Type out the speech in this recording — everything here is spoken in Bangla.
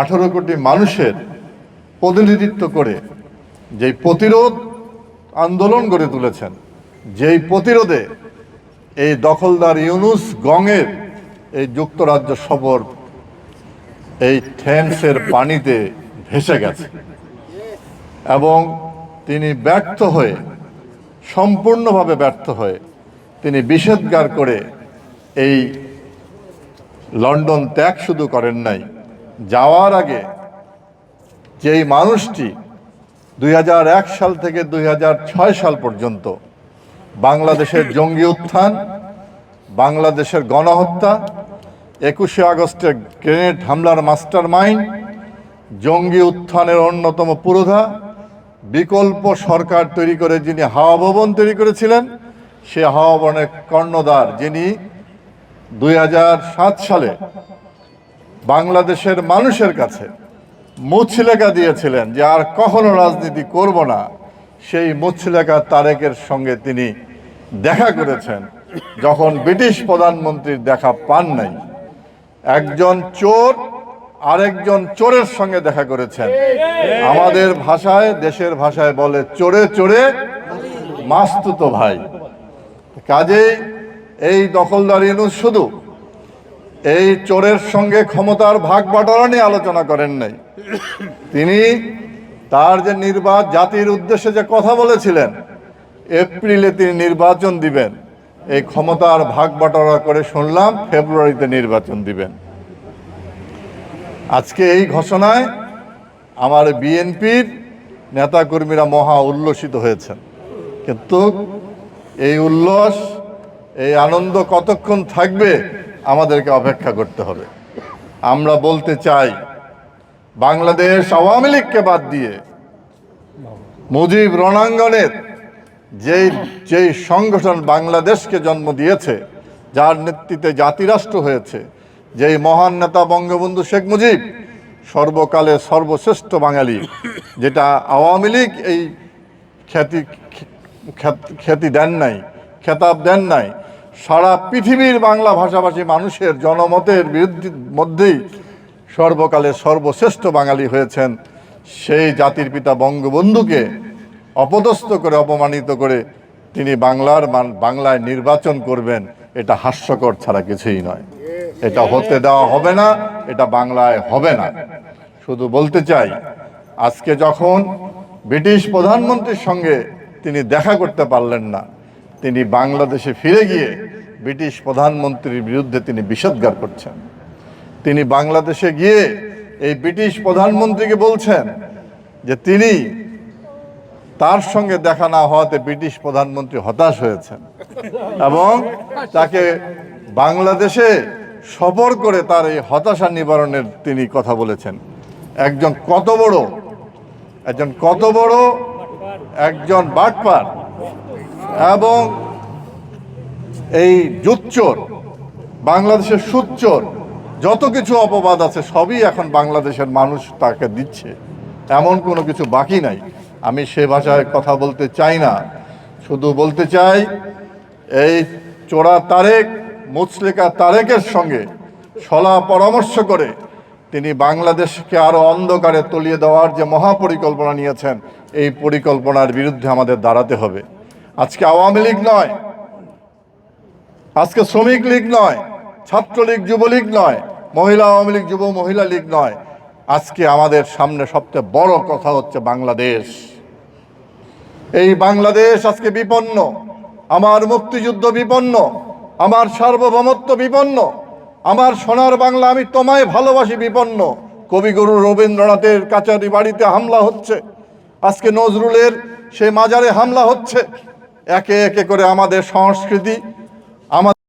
আঠারো কোটি মানুষের প্রতিনিধিত্ব করে যেই প্রতিরোধ আন্দোলন গড়ে তুলেছেন, যেই প্রতিরোধে এই দখলদার ইউনুস গঙের এই যুক্তরাজ্য সফর এই ঠেন্সের পানিতে ভেসে গেছে এবং তিনি ব্যর্থ হয়ে, সম্পূর্ণভাবে ব্যর্থ হয়ে তিনি বিষেধগার করে এই লন্ডন ত্যাগ শুধু করেন নাই যাওয়ার আগে যেই মানুষটি দুই হাজার এক সাল থেকে দুই হাজার ছয় সাল পর্যন্ত বাংলাদেশের জঙ্গি উত্থান, বাংলাদেশের গণহত্যা, একুশে আগস্টের গ্রেনেড হামলার মাস্টার মাইন্ড জঙ্গি উত্থানের অন্যতম পুরোধা, বিকল্প সরকার তৈরি করে যিনি হাওয়া ভবন তৈরি করেছিলেন, সে হাওয়া ভবনের কর্ণদার যিনি দুই হাজার সাত সালে বাংলাদেশের মানুষের কাছে মুছলেখা দিয়েছিলেন যে আর কখনো রাজনীতি করব না। সেই মুছলেখা তারেকের সঙ্গে তিনি দেখা করেছেন, যখন ব্রিটিশ প্রধানমন্ত্রীর দেখা পান নাই। একজন চোর আরেকজন চোরের সঙ্গে দেখা করেছেন। আমাদের ভাষায়, দেশের ভাষায় বলে চোরে চোরে, মাস্তুতো ভাই। কাজেই এই দখলদার শুধু এই চোরের সঙ্গে ক্ষমতার ভাগ বাটোয়ারা নিয়ে আলোচনা করেন নাই। তিনি তার যে নির্বাচন জাতির উদ্দেশ্যে যে কথা বলেছিলেন, এপ্রিলে তিনি নির্বাচন দিবেন। এই ক্ষমতার ভাগ বাটোয়ারা করে শুনলাম, ফেব্রুয়ারিতে নির্বাচন দিবেন। আজকে এই ঘোষণায় আমার বিএনপির নেতাকর্মীরা মহা উল্লসিত হয়েছেন। কিন্তু এই উল্লাস, এই আনন্দ কতক্ষণ থাকবে আমাদেরকে অপেক্ষা করতে হবে। আমরা বলতে চাই, বাংলাদেশ আওয়ামী লীগকে বাদ দিয়ে মুজিব রণাঙ্গনের যেই যেই সংগঠন বাংলাদেশকে জন্ম দিয়েছে, যার নেতৃত্বে জাতিরাষ্ট্র হয়েছে, যেই মহান নেতা বঙ্গবন্ধু শেখ মুজিব সর্বকালে সর্বশ্রেষ্ঠ বাঙালি, যেটা আওয়ামী লীগ এই খ্যাতি, খ্যাত- দেন নাই, খেতাব দেন নাই সারা পৃথিবীর বাংলা ভাষাভাষী মানুষের জনমতের বিরুদ্ধে মধ্যেই সর্বকালে সর্বশ্রেষ্ঠ বাঙালি হয়েছেন সেই জাতির পিতা বঙ্গবন্ধুকে অপদস্থ করে, অপমানিত করে তিনি বাংলার বাংলায় নির্বাচন করবেন, এটা হাস্যকর ছাড়া কিছুই নয়। এটা হতে দেওয়া হবে না, এটা বাংলায় হবে না। শুধু বলতে চাই, আজকে যখন ব্রিটিশ প্রধানমন্ত্রীর সঙ্গে তিনি দেখা করতে পারলেন না তিনি বাংলাদেশে ফিরে গিয়ে ব্রিটিশ প্রধানমন্ত্রীর বিরুদ্ধে তিনি বিষোদ্গার করছেন। তিনি বাংলাদেশে গিয়ে এই ব্রিটিশ প্রধানমন্ত্রীকে বলছেন যে তিনি তার সঙ্গে দেখা না হওয়াতে ব্রিটিশ প্রধানমন্ত্রী হতাশ হয়েছেন এবং তাকে বাংলাদেশে সফর করে তার এই হতাশা নিবারণের তিনি কথা বলেছেন। একজন কত বড়, একজন কত বড়, একজন বাটপার। এবং এই জুচ্চোর বাংলাদেশের সুচ্চোর যত কিছু অপবাদ আছে সবই এখন বাংলাদেশের মানুষ তাকে দিচ্ছে। এমন কোনো কিছু বাকি নাই। আমি সে ভাষায় কথা বলতে চাই না। শুধু বলতে চাই, এই চোরা তারেক মুচলেকা তারেকের সঙ্গে সলা পরামর্শ করে তিনি বাংলাদেশকে আরও অন্ধকারে তলিয়ে দেওয়ার যে মহাপরিকল্পনা নিয়েছেন, এই পরিকল্পনার বিরুদ্ধে আমাদের দাঁড়াতে হবে। আজকে আওয়ামী লীগ নয়। আজকে শ্রমিক লীগ নয়, ছাত্রলীগ, যুবলীগ নয়, মহিলা আওয়ামী লীগ, যুব মহিলা লীগ নয়। আজকে আমাদের সামনে সবচেয়ে বড় কথা হচ্ছে বাংলাদেশ। এই বাংলাদেশ আজকে বিপন্ন, আমার মুক্তিযুদ্ধ বিপন্ন, আমার সার্বভৌমত্ব বিপন্ন, আমার সোনার বাংলা আমি তোমায় ভালোবাসি বিপন্ন। কবিগুরু রবীন্দ্রনাথের কাচারি বাড়িতে হামলা হচ্ছে, আজকে নজরুলের সে মাজারে হামলা হচ্ছে একে একে করে আমাদের সংস্কৃতি